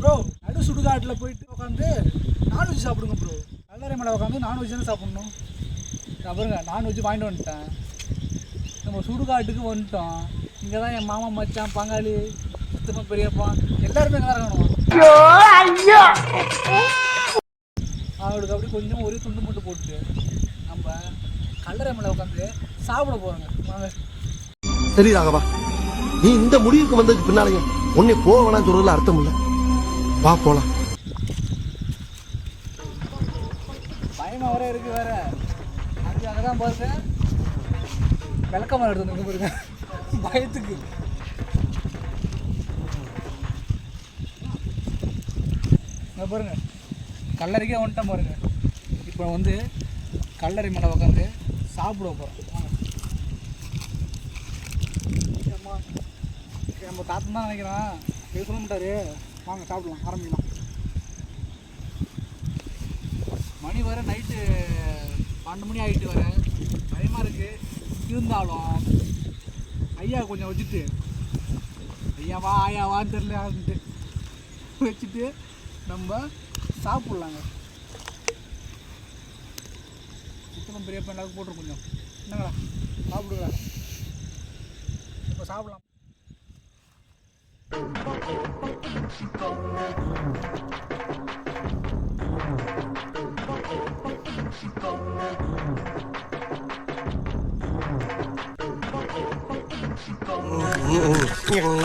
Bro நடு சுடுகாட்டில் போயிட்டு உட்காந்து நான்வெஜ் சாப்பிடுங்க ப்ரோ கல்லறை மேலே உட்காந்து நான்வெஜ் தான் சாப்பிடணும். நான் நான்வெஜ் வாங்கிட்டு வந்துட்டேன். நம்ம சுடுகாட்டுக்கு வந்துட்டோம். இங்கே தான் என் மாமா மச்சான் பங்காளி சுத்தமாக பெரியப்பா எல்லாருமே இங்கே இருக்கணும். அவங்களுக்கு அப்படி கொஞ்சம் ஒரே துண்டு மட்டும் போட்டு நம்ம கல்லறை மேலே உட்காந்து சாப்பிட போகிறோங்க சரி ராகவா. நீ இந்த முடிவுக்கு வந்ததுக்கு பின்னாலயும் உன்னை போக வேணாம் சொல்றதுல அர்த்தம் இல்லை. வா போலாம். பயமா வர இருக்கு வேற. அது அங்கே தான் பார்த்தேன் விளக்கமாக எடுத்து வந்து பாருங்க. பயத்துக்கு. இங்கே பாருங்க. கல்லறைக்கே வந்துட்டேன் பாருங்க. இப்போ வந்து கல்லறை மேலே உட்காந்து சாப்பிட போகிறோம் வாங்க அம்மா, நம்ம தாத்தன் தான் நினைக்கிறேன். பேச சொல்ல மாட்டாரு. வாங்க சாப்பிடலாம். ஆரம்பிக்கலாம். மணி வர நைட்டு பன்னெண்டு மணி ஆகிட்டு வர பயமாக இருக்குது இருந்தாலும் ஐயா கொஞ்சம் வச்சுட்டு ஐயாவா ஆயாவான்னு தெரில யாருன்ட்டு வச்சுட்டு நம்ம சாப்பிட்லாங்க. சித்தனம் பெரிய எல்லாருக்கும் போட்டுரும் கொஞ்சம். என்னங்களா சாப்பிடுங்களா இப்போ சாப்பிடலாம்.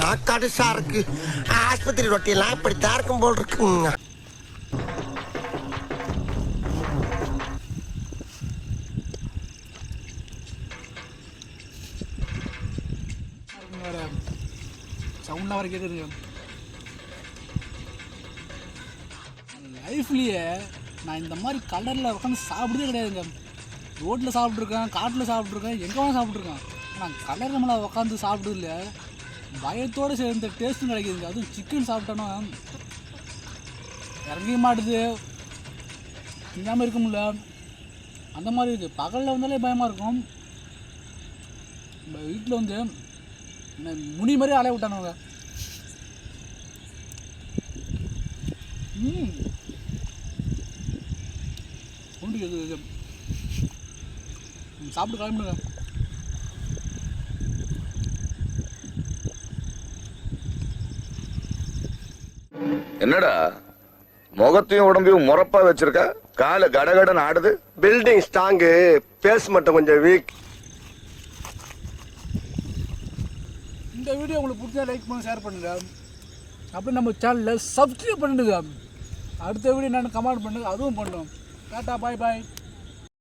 நாக்காடு சாருக்கு ஆஸ்பத்திரி ரொட்டியெல்லாம் இப்படித்தான் இருக்கும் போல் இருக்கு வேறு சவுண்டாக வர கேட்குதுங்க லைஃப்லேயே நான் இந்த மாதிரி கலரில் உட்காந்து சாப்பிட்டதே கிடையாதுங்க. ரோட்டில் சாப்பிட்ருக்கேன் காட்டில் சாப்பிட்ருக்கேன் எங்கே வேணால் சாப்பிட்ருக்கேன் ஆனால் கலர் நம்மளை உட்காந்து சாப்பிட்டதில்ல பயத்தோடு சேர்ந்த டேஸ்ட்டும் கிடைக்குதுங்க. அதுவும் சிக்கன் சாப்பிட்டோன்னா இறங்கவே மாட்டுது. இல்லாமல் இருக்க முடியல. அந்த மாதிரி இருக்குது பகலில் வந்தாலே பயமாக இருக்கும். வீட்டில் வந்து முனி மாதிரி அலைய விட்டானுங்க. ம். உண்டு இது. சாப்பிட்டு கிளம்பிடுங்க என்னடா? முகத்தையும் உடம்பையும் முறப்பா வச்சிருக்க? கால கடகடன் ஆடுது. பில்டிங் ஸ்ட்ராங்கு பேஸ் மட்டும் கொஞ்சம் வீக் இந்த வீடியோ உங்களுக்கு பிடிச்சா லைக் பண்ணி ஷேர் பண்ணுங்க. அப்படி நம்ம சேனலில் சப்ஸ்கிரைப் பண்ணிடுங்க. அடுத்த வீடியோ நான் கமெண்ட் பண்ணுங்க அதுவும் பண்ணும். Tata, bye bye.